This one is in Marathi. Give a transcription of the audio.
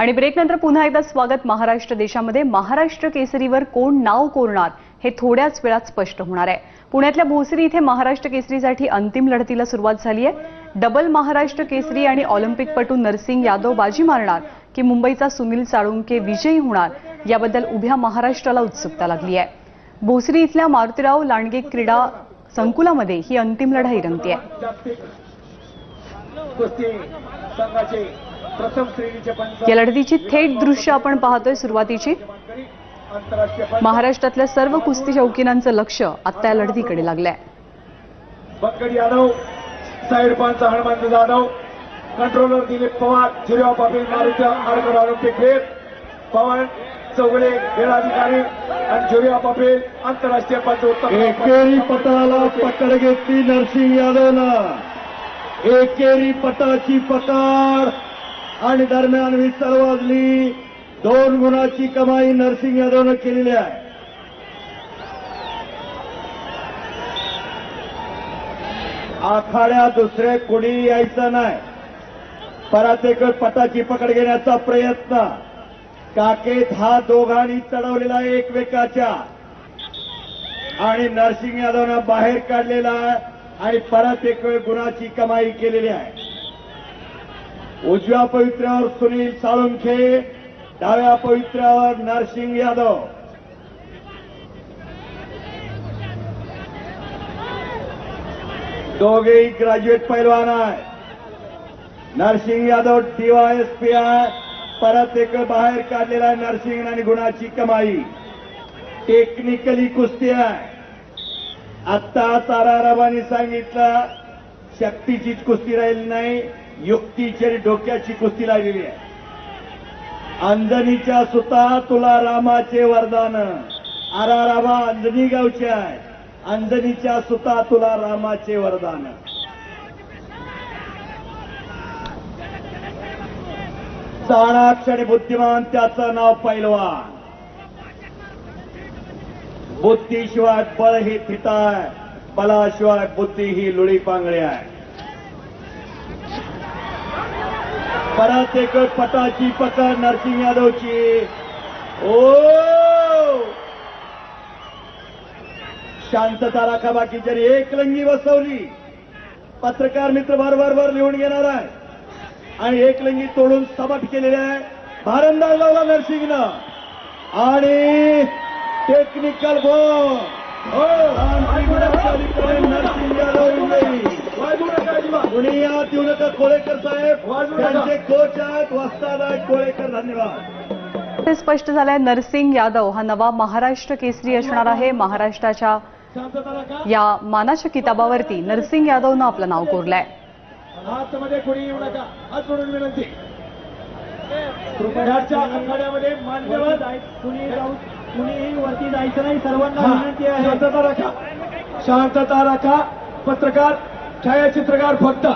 आणि ब्रेकनंतर पुन्हा एकदा स्वागत महाराष्ट्र देशामध्ये. महाराष्ट्र केसरीवर कोण नाव कोरणार हे थोड्याच वेळात स्पष्ट होणार आहे. पुण्यातल्या भोसरी इथे महाराष्ट्र केसरीसाठी अंतिम लढतीला सुरुवात झाली आहे. डबल महाराष्ट्र केसरी आणि ऑलिम्पिकपटू नरसिंग यादव बाजी मारणार की मुंबईचा सुनील साळुंके विजयी होणार याबद्दल उभ्या महाराष्ट्राला उत्सुकता लागली आहे. भोसरी इथल्या मारुतीराव लांडगे क्रीडा संकुलामध्ये ही अंतिम लढाई रंगती आहे. या लढतीची थेट दृश्य आपण पाहतोय सुरुवातीची. महाराष्ट्रातल्या सर्व कुस्ती शौकीनांचं लक्ष आता या लढतीकडे लागलंय. बंकट यादव साईड पंच Hanumant Jadhav controller Dilip Pawar zero Patil Maruti Adkar Olympic Ved Pawan Chougule खेळाधिकारी आणि झुरिया पाटील आंतरराष्ट्रीय पंच उत्तम एकेरी पटाला पकड घेतली नरसिंह यादवनं. एकेरी पटाची पकड. आणि दरम्यान विस्तार वाजली दोन गुणाची कमाई नरसिंग यादवनं केलेली आहे. आखाड्या दुसरे कुणी यायचं नाही. परातेकर पटाची पकड घेण्याचा प्रयत्न. काकेत हा दोघांनी चढवलेला एकमेकाच्या. आणि नरसिंग यादवनं बाहेर काढलेला आहे. आणि परत एक वेळ गुणाची कमाई केलेली आहे. उजव्या पवित्र्यावर सुनील साळुंखे डाव्या पवित्र्यावर नरसिंग यादव. दोघेही ग्रॅज्युएट पैलवान आहे नरसिंग यादव डीवायएसपी आहे. परत एक बाहेर काढलेला आहे नरसिंग आणि गुणाची कमाई. टेक्निकली कुस्ती आहे. आत्ता तारारामाने सांगितलं शक्तीचीच कुस्ती राहिली नाही. युक्तीची आणि डोक्याची कुस्ती लागलेली आहे. अंजनीच्या सुता तुला रामाचे वरदान. आरा रामा अंजनी गावचे आहे. अंजनीच्या सुता तुला रामाचे वरदान. चाणाक्ष आणि बुद्धिमान त्याचं नाव पैलवान. बुद्धीशिवाय बळ ही पिता आहे बलाशिवाय बुद्धी ही लुळी पांगळी आहे. परत एक पटाची पकड नरसिंह यादवची. ओ! शांतता राखा बाकी जरी एक लंगी बसवली. पत्रकार मित्र बार वर लिहून घेणार आहे. आणि एक लंगी तोडून सपाट केलेली आहे. भारंदाज लावला नरसिंगनं आणि टेक्निकल बॉल हो! नरसिंग कुणी यात येऊ नका कोळेकर साहेब त्यांचे कोच आहेत वस्ताद कोळेकर धन्यवाद. हे स्पष्ट झालंय नरसिंग यादव हा नवा महाराष्ट्र केसरी असणार आहे. महाराष्ट्राच्या या मानाच्या किताबावरती नरसिंग यादवनं आपलं नाव कोरलंय. आतमध्ये कोणी येऊ नका. हात जोडून विनंती. कृपयाच्या आखाड्यामध्ये मान्यवर कुणी जाऊ कुणीही वरती जायचं नाही. सर्वांना विनंती आहे. शांतता राखा. शांतता राखा. पत्रकार छायाचित्रकार फक्त